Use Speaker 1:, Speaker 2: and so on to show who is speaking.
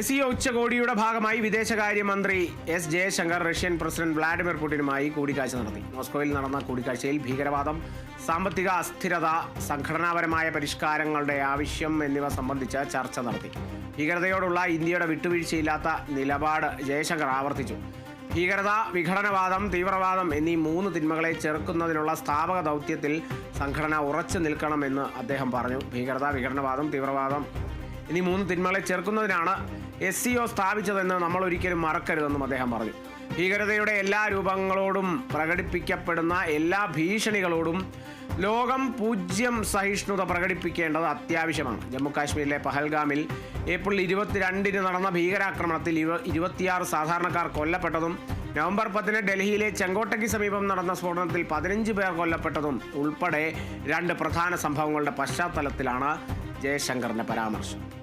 Speaker 1: ACO ഉച്ചകോടിയുടെ ഭാഗമായി വിദേശകാര്യമന്ത്രി S Jaishankar Russian president Vladimir പുടിനുമായി കൂടിക്കാഴ്ച നടത്തി മോസ്കോയിൽ നടന്ന കൂടിക്കാഴ്ചയിൽ ഭീകരവാദം സാമ്പത്തിക അസ്ഥിരത സംഘടനാപരമായ പരിഷ്കാരങ്ങളുടെ ആവശ്യം എന്നിവ സംബന്ധിച്ച ചർച്ച നടത്തി ഭീകരതയോടുള്ള ഇന്ത്യയുടെ വിട്ടുവീഴ്ചയില്ലാത്ത നിലപാട് ജയശങ്കർ ആവർത്തിച്ചു ഭീകരത വിഘടനവാദം തീവ്രവാദം എന്നീ മൂന്ന് തിന്മകളെ ചെറുക്കുന്നതിനുള്ള സ്ഥാപക ദൗത്യത്തിൽ സംഘടന ഉറച്ചു നിൽക്കണമെന്ന് അദ്ദേഹം പറഞ്ഞു ഭീകരത വിഘടനവാദം തീവ്രവാദം ഇനി മൂന്ന് തിന്മകളെ ചേർക്കുന്നതിനാണ് എസ് സി ഒ സ്ഥാപിച്ചതെന്ന് നമ്മൾ ഒരിക്കലും മറക്കരുതെന്നും അദ്ദേഹം പറഞ്ഞു ഭീകരതയുടെ എല്ലാ രൂപങ്ങളോടും പ്രകടിപ്പിക്കപ്പെടുന്ന എല്ലാ ഭീഷണികളോടും ലോകം പൂജ്യം സഹിഷ്ണുത പ്രകടിപ്പിക്കേണ്ടത് അത്യാവശ്യമാണ് ജമ്മു കാശ്മീരിലെ പഹൽഗാമിൽ ഏപ്രിൽ ഇരുപത്തിരണ്ടിന് നടന്ന ഭീകരാക്രമണത്തിൽ ഇവ ഇരുപത്തിയാറ് സാധാരണക്കാർ കൊല്ലപ്പെട്ടതും നവംബർ പത്തിന് ഡൽഹിയിലെ ചെങ്കോട്ടയ്ക്ക് സമീപം നടന്ന സ്ഫോടനത്തിൽ പതിനഞ്ച് പേർ കൊല്ലപ്പെട്ടതും ഉൾപ്പെടെ രണ്ട് പ്രധാന സംഭവങ്ങളുടെ പശ്ചാത്തലത്തിലാണ് ജയശങ്കറിൻ്റെ പരാമർശം